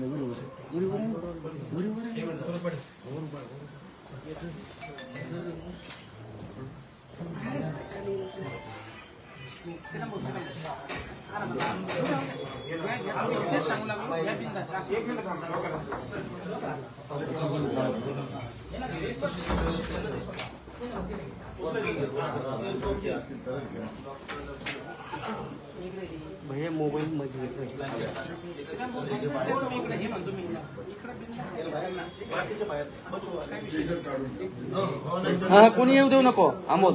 सांगू भैया मोबाईल मध्ये हे हा कोणी येऊ देऊ नको. अमोल.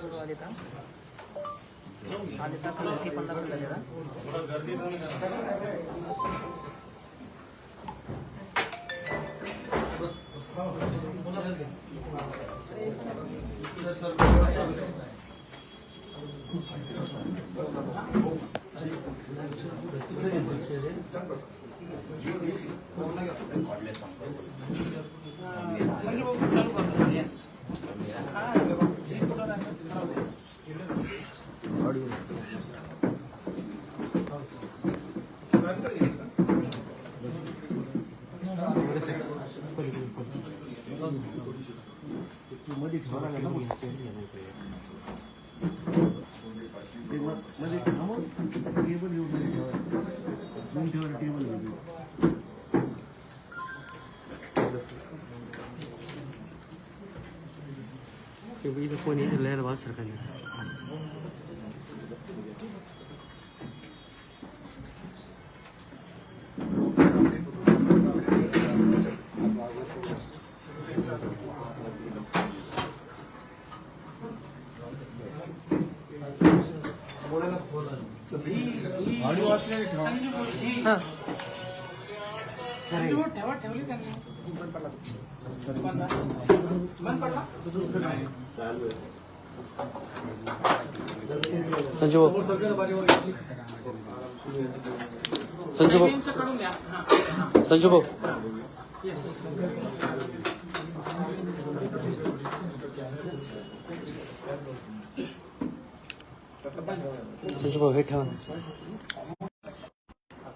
संजू का चालू करतो येस हा जी कुठं राहतात? मध्ये ठेवा लागेल ना ते मग मध्ये मग टेबल येऊन मध्ये ठेवा तुम्ही ठेवा टेबल येऊन इथं कोणी लहर भाव सरकारने ऑडिओ असलेले ठेवा संजू भाऊ जी हा. संजू भाऊ ठेवा ठेवली त्यांनी. बंद पडला दुकानदार बंद पडला संजू भाऊ. हा संजू भाऊ हे ठेवा ना.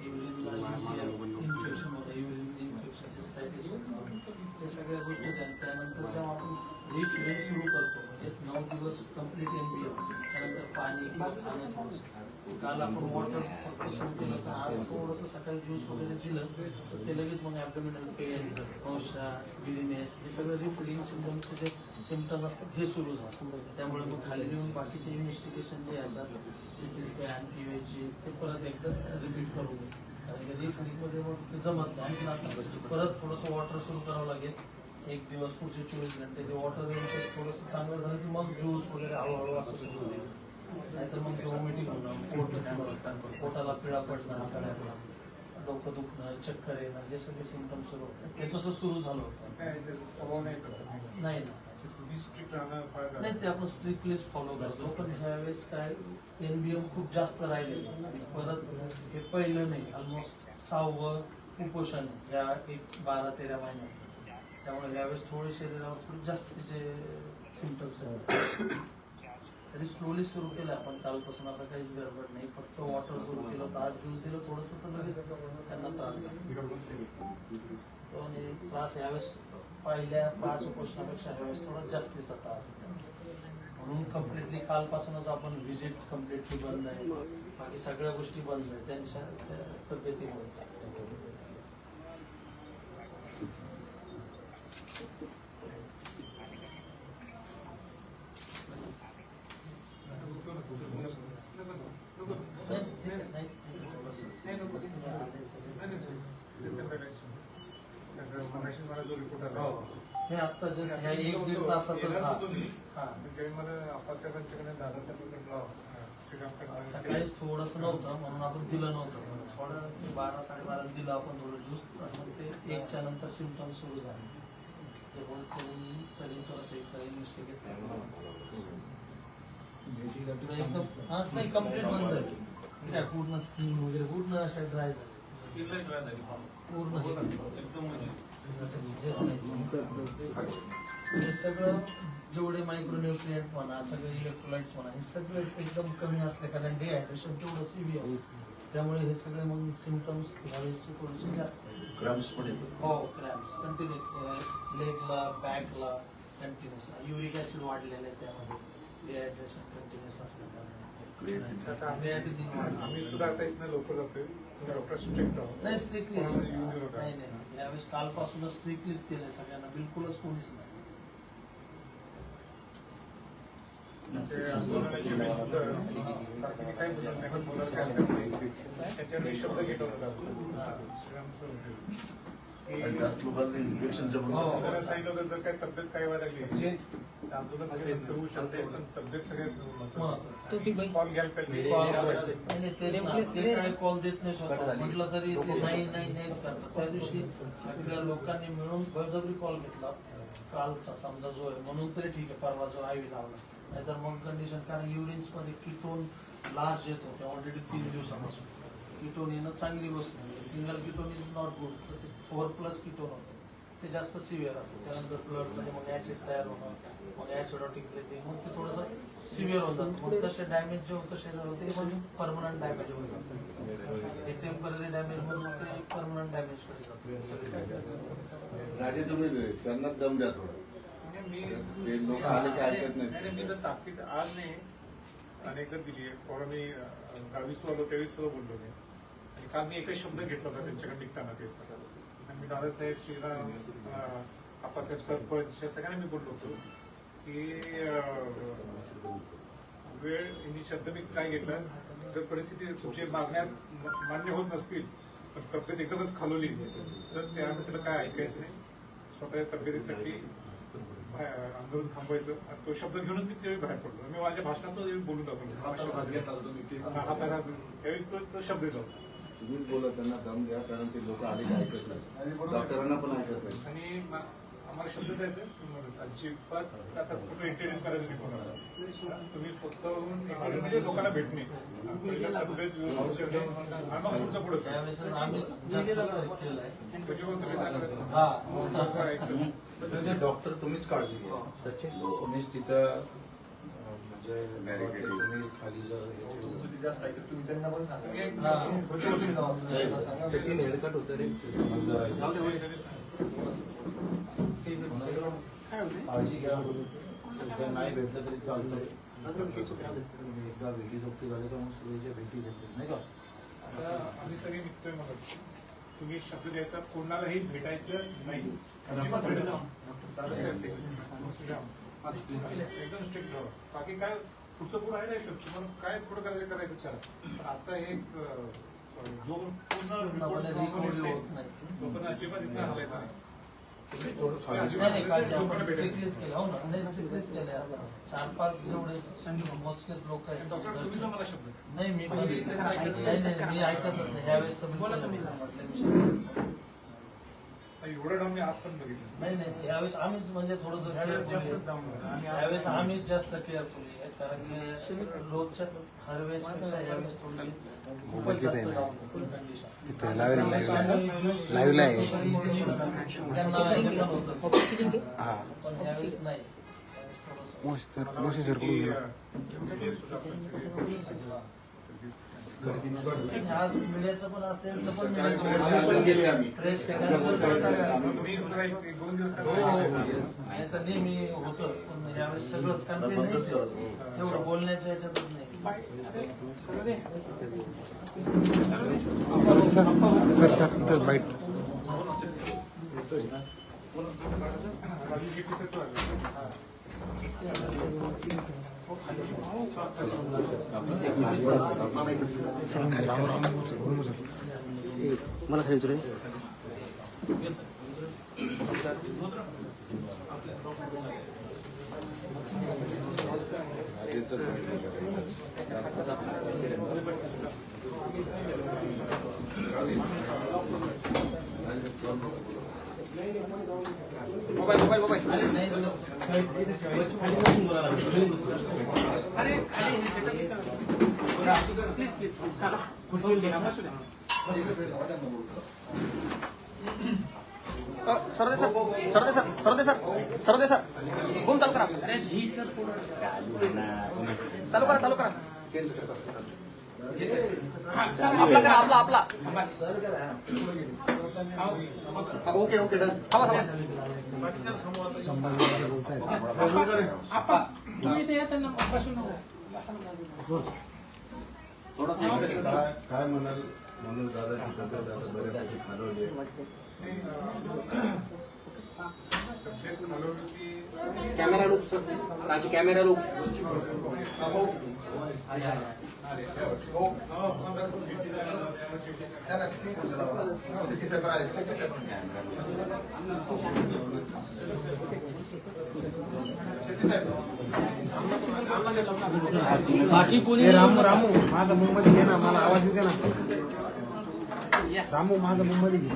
इन्फेक्शन होतं युरिन इन्फेक्शन सिस्टायटिस होतं त्या सगळ्या गोष्टी त्यानंतर जेव्हा आपण रिफिलिंग सुरू करतो म्हणजे नऊ दिवस कंप्लीट एम बी त्यानंतर पाणी खाणं थोडंसं काल आपण वॉटर फक्त सुरू केलं तर आज थोडंसं सकाळी ज्यूस वगैरे दिलं तर ते लगेच मग ॲबडोमिनल पेन औषा गिरीनेस हे सगळं रिफिलिंग सिम्टमचे जे सिम्टम असतात हे सुरू झालं त्यामुळे मग खाली येऊन बाकीचे इन्व्हेस्टिगेशन जे येतात सी टी स्कॅन पीवेची ते परत एकदा रिपीट करू कारण की रिफिलिंगमध्ये मग ते जमत नाही परत थोडंसं वॉटर सुरू करावं लागेल एक दिवस पुढचे चोवीस घंटे ते वॉटर थोडंसं चांगलं झालं की मग ज्यूस वगैरे हळूहळू असं सुरू होईल नाहीतर मग व्हॉमिटिंग होणं पोट दुखणं पोटाला पिळा पडणं आतड्याला डोकं दुखणं चक्कर येणं हे सगळे सिमटम सुरू होतात. ते तसं सुरू झालं होतं. नाही नाही ते आपण स्ट्रिक्टलीच फॉलो करतो. पण ह्यावेळेस काय एनबीएम खूप जास्त राहिले परत हे पहिलं नाही ऑलमोस्ट सहावं उपोषण आहे. या एक बारा तेरा महिन्यात. त्यामुळे यावेळेस थोडे शरीरावर थोडे जास्तीचे सिमटम्स आहेत. तरी स्लोली सुरू केलं आपण कालपासून असं काहीच गडबड नाही. फक्त वॉटर सुरू केलं होतं. आज ज्यूस दिलं थोडंसं तर लगेच त्यांना त्रास तो आणि त्रास यावेळेस पहिल्या पाच उपोषणापेक्षा यावेळेस थोडा जास्तीचा त्रास म्हणून कम्प्लिटली कालपासूनच आपण व्हिजिट कम्प्लिटली बंद आहे. बाकी सगळ्या गोष्टी बंद आहेत. त्यांच्या त्या हो. हे आता जस्ट ह्या एक दीड तासातच हा. हा. आप्पासाहेबांच्याकडे दादासाहेबांकडे सकाळीच थोडस नव्हतं म्हणून आपण दिलं नव्हतं. थोडं बारा साडेबारा दिलं आपण थोडं ज्यूस मग ते एकच्या नंतर सिमटम सुरू झाले. ते करून तरी मिस्टेक एकदम हा नाही कंप्लीट बंद आहे. पूर्ण स्किन वगैरे पूर्ण अशा ड्राय झाले. पूर्ण एकदम हे सगळं जेवढे मायक्रोन्युट्रिएंट म्हणा सगळे इलेक्ट्रोलाइट्स म्हणा हे सगळे एकदम कमी असले कारण डिहायड्रेशन तेवढं सिव्हिअर त्यामुळे हे सगळे मग सिमटम्स ह्यावेळेचे थोडेसे जास्त. क्रॅम्स पण येतात. हो क्रॅम्स कंटिन्यू लेगला बॅकला कंटिन्युअस युरिक ऍसिड वाढलेलं आहे त्यामध्ये. डिहायड्रेशन कंटिन्युअस वाढलं. आम्ही सुद्धा आता इथनं लवकर जातोय. डॉक्टर स्ट्रिक्ट आहोत. नाही स्ट्रिक्टली कोणाला येऊन देऊ नका. नाही नाही. यावेळेस कालपासूनच स्ट्रिक्टलीच केलंय सगळ्यांना. बिलकुलच कोणीच नाही. ते आंदोलनाची वेळ सुद्धा बाकीने काही बोलत नाही. पण बोलायला काय हरकत नाही. त्याच्यावर एक शब्द घेतो श्रीराम सर आणि जास्त लोकांना इन्फेक्शनच्या पण हो. आपल्याला सांगितलं होतं जर काय तब्येत काय व्हायला लागली. कॉल देत नाही स्वतः. म्हटलं तरी ते नाही नाही नाहीच करतात त्या दिवशी सगळ्या लोकांनी मिळून बळजबरी कॉल घेतला. कालचा समजा जो आहे म्हणून तरी ठीक आहे परवा जो आयवी लावला. नाहीतर मग कंडिशन कारण युरिन्समध्ये किटोन लार्ज येतो. ते ऑलरेडी तीन दिवसापासून. किटोन येणं चांगली गोष्ट नाही. Single ketone is not good four plus ketone होतं. ते जास्त सिव्हिअर असतं. त्यानंतर ब्लडमध्ये मग ऍसिड तयार होणं मग ऍसिडॉटिक ब्रिथिंग मग ते थोडंसं सिव्हिअर होतात. मग तसे डॅमेज जे होतं शरीरावर ते पण परमनंट डॅमेज होतात हे टेंपररी डॅमेज मधून ते परमनंट डॅमेज करतात राजे तुम्ही त्यांना दम द्या थोडं. मी ते लोक आले की ऐकत नाहीत. नाही, मी तर ताकीद आज नाही. अनेकदा दिली आहे. परवा मी गावीस आलो त्यावेळी सुद्धा बोललो मी. आणि काल मी एकच शब्द घेतला होता त्यांच्याकडे निघताना ते. मी दादासाहेब श्रीराम आप्पासाहेब सरपंच या सगळ्यांना मी बोललो होतो की वेळ यांनी शब्द मी काय घेतला जर परिस्थिती तुमच्या मागण्या म- मान्य होत नसतील पण तब्येत एकदमच खालवली तर त्यानंतर काय ऐकायचं नाही. स्वतःच्या तब्येतीसाठी आंदोलन थांबवायचं. आणि तो शब्द घेऊनच मी त्यावेळी बाहेर पडलो. मी माझ्या भाषणाचं बोलून दाखवलं. हातात हात. त्यावेळी तो तो शब्द येतो तुम्हीच बोला त्यांना दम द्या कारण ते लोक आले की ऐकत नाही डॉक्टरांना पण ऐकत नाही आणि आम्हाला शब्द द्यायचा अजिबात आता कुठं इंटरव्ह्यू करायचं नाही कोणाला. तुम्ही स्वतःहून म्हणजे लोकांना भेटणे पुढचं पुढं. हा. डॉक्टर तुम्हीच काळजी घ्या. तुम्हीच तिथं सचिन हेअरकट होतं रे. समजदार आहे. जाऊ दे, होऊ दे. काळजी घ्या. नाही भेटलं तरी चालतंय. तुम्ही एकदा भेटी जोगती झाली तर मग सुरेच्या भेटी घेतली नाही का? आता आम्ही सगळे निघतोय मग तुम्ही शब्द द्यायचा कोणालाही भेटायचं नाही. एकदम स्ट्रिक्ट राहा बाकी काय पुढचं पुढं आहे नाही शकतो. पण काय पुढं करायचं करायचं करा आता एक जो पूर्ण. लोकांना अजिबात इथं हलायचं नाही. हो ना. चार पाच जेवढे मोजकेच लोक आणि डॉक्टर तुम्ही आहेत. नाही मी ऐकतच नाही. ह्यावेळेस एवढं डाऊन मी आज पण बघितलं. नाही नाही यावेळेस आम्हीच म्हणजे थोडस यावेळेस. आणि यावेळेस आम्हीच जास्त केअरफुली आहे कारण की रोजच्या हर वेळेस पेक्षा यावेळेस थोडीशी खूपच जास्त down condition. तिथं लावेल आम्ही लाईव्हला आहे त्यांना हे पण होतं. हा. पण यावेळेस नाही. यावेळेस थोडंसं मोशी सर मोशी सर आज मीडियाचं पण असतं त्यांचं पण प्रेस दोन दिवस नेहमी होतं पण यावेळेस सगळंच कारण ते नाहीच तेवढं बोलण्याच्या याच्यातच नाही बाईट राजू शेट्टी सर तो आले. ए, मला खाली तुरे अरे खाली हे हा. द्या. सरदे सर सरदे सर सरदे सर सरदे सर चालू करा चालू करा चालू करा हा, आपला करा आपला आपला. Okay okay done. थांबा थांबा. काय काय म्हणाल म्हणून दादाची तब्येत आता बऱ्यापैकी खालवली आहे. Camera look sir. Raju camera look. बाकी कोणी रामू रामू. माझा मुंबई घे ना मला आवाज येते ना. रामू माझा मुंबई घे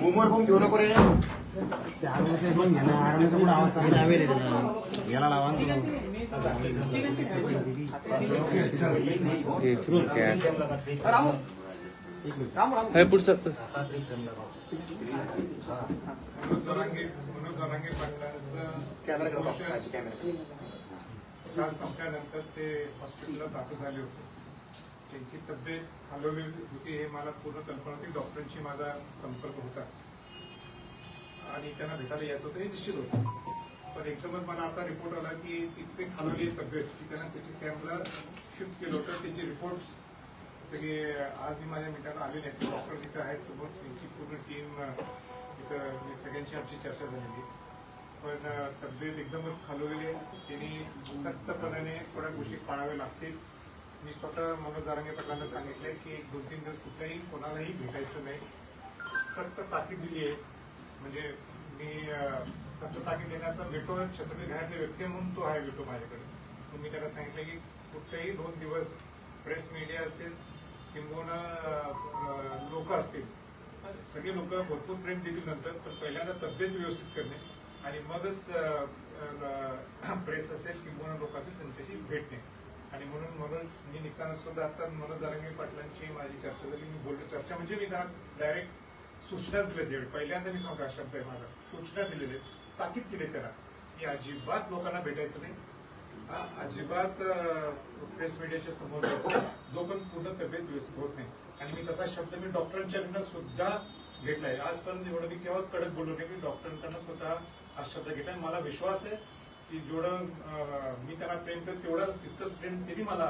मुंबईवर पण घेऊ नको रे. ते आरवचे पण घे ना आरवचा पुढे आवाज चांगला आहे? त्याला. याला लावा ना तुम्ही. रामू. रामू रामू. हे पुढचं. जरांगे मनोज जरांगे पाटलांचं कॅमेरा गोष्ट कॅमेरा काल संपल्यानंतर ते हॉस्पिटलला दाखल झाले होते. त्यांची तब्येत खालवली होती हे मला पूर्ण कल्पना होती. डॉक्टरांशी माझा संपर्क होताच. आणि त्यांना भेटायला यायचं होतं हे निश्चित होतं. पण एकदमच मला आता रिपोर्ट आला की इतकी खालवली आहे तब्येत की त्यांना सिटी स्कॅनला शिफ्ट केलं होतं. त्याचे रिपोर्ट्स सगळे आजही माझ्या मित्राला आलेले आहेत. डॉक्टर तिथे आहेत समोर. त्यांची पूर्ण टीम इथं म्हणजे सगळ्यांशी आमची चर्चा झालेली. पण तब्येत एकदमच खालवलेली आहे. त्यांनी सक्तपणाने थोड्या गोष्टी पाळाव्या लागतील. मी स्वतः मनोज जारांगे पाटलांना सांगितलंय की एक दोन तीन दिवस कुठल्याही कोणालाही भेटायचं नाही. सक्त ताकीद दिली आहे. म्हणजे मी सक्त ताकीद देण्याचा वेटो छत्रपती घरातले व्यक्ती म्हणून तो आहे वेटो माझ्याकडे. तर मी त्याला सांगितलं की कुठलेही दोन दिवस प्रेस मीडिया असेल किंबहुना लोक असतील. सगळे लोक भरपूर प्रेम देतील नंतर पण पहिल्यांदा तब्येत व्यवस्थित करणे आणि मगच प्रेस असेल किंबहुना लोक असेल त्यांच्याशी भेटणे. आणि म्हणून म्हणून मी निघताना सुद्धा आता मनोज जारंगे पाटलांची माझी चर्चा झाली. मी बोललो चर्चा म्हणजे मी त्यांना डायरेक्ट सूचनाच दिल्या त्यावेळी पहिल्यांदा मी सांगतो शब्द आहे माझा सूचना दिलेले ताकीद केले त्याला. की अजिबात लोकांना भेटायचं नाही. हा, अजिबात प्रेस मीडियाच्या समोर जायचं जो पण पूर्ण तब्येत व्यवस्थित होत नाही. आणि मी तसा शब्द मी डॉक्टरांच्याकडनं सुद्धा घेतलाय. आजपर्यंत एवढं मी केव्हा कडक बोललो नाही. मी डॉक्टरांकडनं स्वतः हा शब्द घेतलाय. मला विश्वास आहे. की जेवढं मी त्यांना प्रेम करतो तेवढंच तितकंच प्रेम त्यांनी मला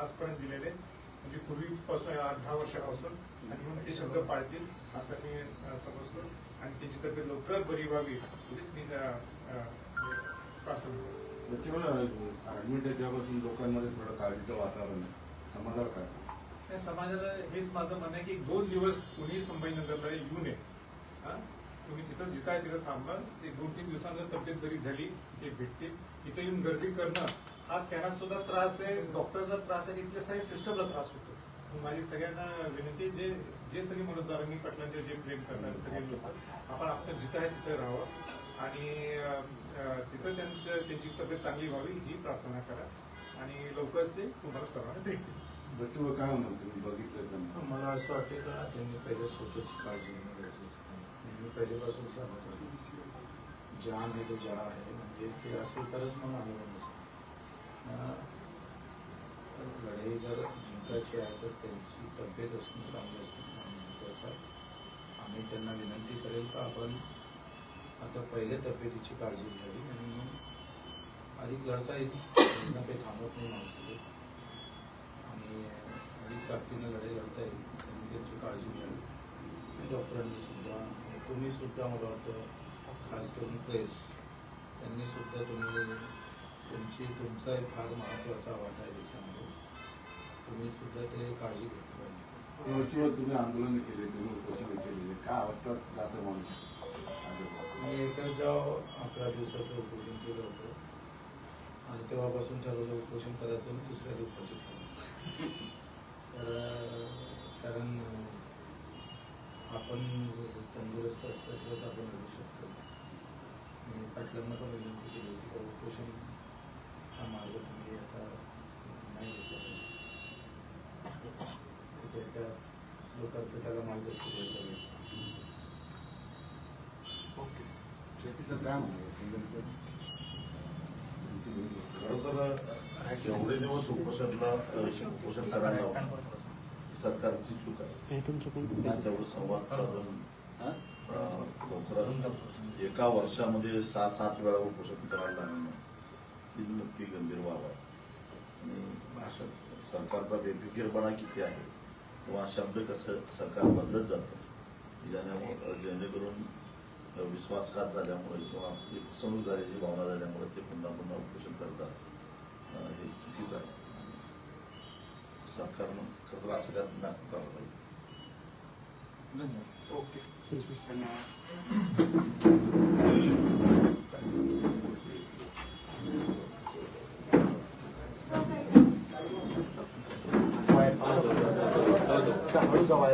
आजपर्यंत दिलेले. म्हणजे पूर्वीपासून आठ दहा वर्षापासून. आणि म्हणून ते शब्द पाळतील असं मी समजतो. आणि त्यांची तब्येत लवकर बरी व्हावी एवढीच मी प्रार्थना ऍडमिट त्यापासून लोकांमध्ये थोडं काळजीचं वातावरण आहे. समाजाला काय? समाजाला हेच माझं म्हणणं आहे की दोन दिवस कुणी संभाजीनगरला येऊ नये हा? तुम्ही तिथं जिथं आहे तिथं थांबा. ते दोन तीन दिवसांनंतर तब्येत बरी झाली ते भेटतील इथं येऊन गर्दी करणं हा त्यांना सुद्धा त्रास आहे डॉक्टरचा त्रास आहे इथल्या सगळ्या सिस्टमला त्रास होतो. माझी सगळ्यांना विनंती आहे, जे जे सगळे मनोज दारंगी पाटलांचे जे प्रेम करतात सगळे लोक आपण आपण जिथं आहे तिथं राहावं. आणि तिथं त्यांचं त्यांची तब्येत चांगली व्हावी ही प्रार्थना करा. आणि लवकरच ते तुम्हाला सर्वांना भेटतील. बच्चू काय म्हणाल तुम्ही? बघितलं मला असं वाटतं का त्यांनी पहिले स्वतःची काळजी घेणं गरजेचं पहिलेपासून सांगत. जान आहे तो जा आहे म्हणजे ते असेल तरच मग आलं नसेल लढाई जर जिंकायची आहे तर त्यांची तब्येत असणं चांगली असणं फार महत्त्वाचं आहे. आम्ही त्यांना विनंती करेल का आपण आता पहिल्या तब्येतीची काळजी घ्यावी आणि मग अधिक लढता येईल. त्यांना काही थांबत नाही माणसाचं. आणि अधिक ताकदीनं लढाई लढता येईल त्यांनी त्यांची काळजी घ्यावी. आणि डॉक्टरांनी सुद्धा तुम्ही सुद्धा मला वाटतं खास करून प्रेस त्यांनी सुद्धा तुम्ही तुमची तुमचा एक फार महत्त्वाचा वाटा आहे त्याच्यामध्ये. तुम्ही सुद्धा ते काळजी घेतली तुम्ही आंदोलन केले तुम्ही उपोषण केलेले. काय अवस्था जातं माणूस. मी एकच गाव अकरा दिवसाचं उपोषण केलं होतं. आणि तेव्हापासून ठरवलं उपोषण करायचं आणि दुसऱ्या दिवशी ठरवायचं तर अं, कारण आपण तंदुरुस्त असल्यास आपण लढू शकतो. मी पाटलांना पण विनंती केली होती का उपोषण हा मार्ग तुम्ही आता नाही घेतला पाहिजे. त्याच्यातल्या लोकांना त्याला मार्ग सुरू शेतीचं काय म्हणाल खरं तर एवढे दिवस उपोषणला उपोषण करायला सरकारची चूक आहे. त्याच्यावर संवाद साधून लवकरात एका वर्षामध्ये सहा सात वेळा उपोषण करायला लागणं ही मोठी गंभीर बाब आहे. आणि सरकारचा बेफिकीरपणा किती आहे किंवा शब्द कसं सरकार बदलत जातं ज्याने जेणेकरून विश्वासघात झाल्यामुळे किंवा फसवणूक झाल्याची भावना झाल्यामुळे ते पुन्हा पुन्हा उपोषण करतात. हे चुकीचं आहे. सहकारण करत आशीर्वाद व्यक्त करतो धन्यवाद ओके धन्यवाद हळू जावा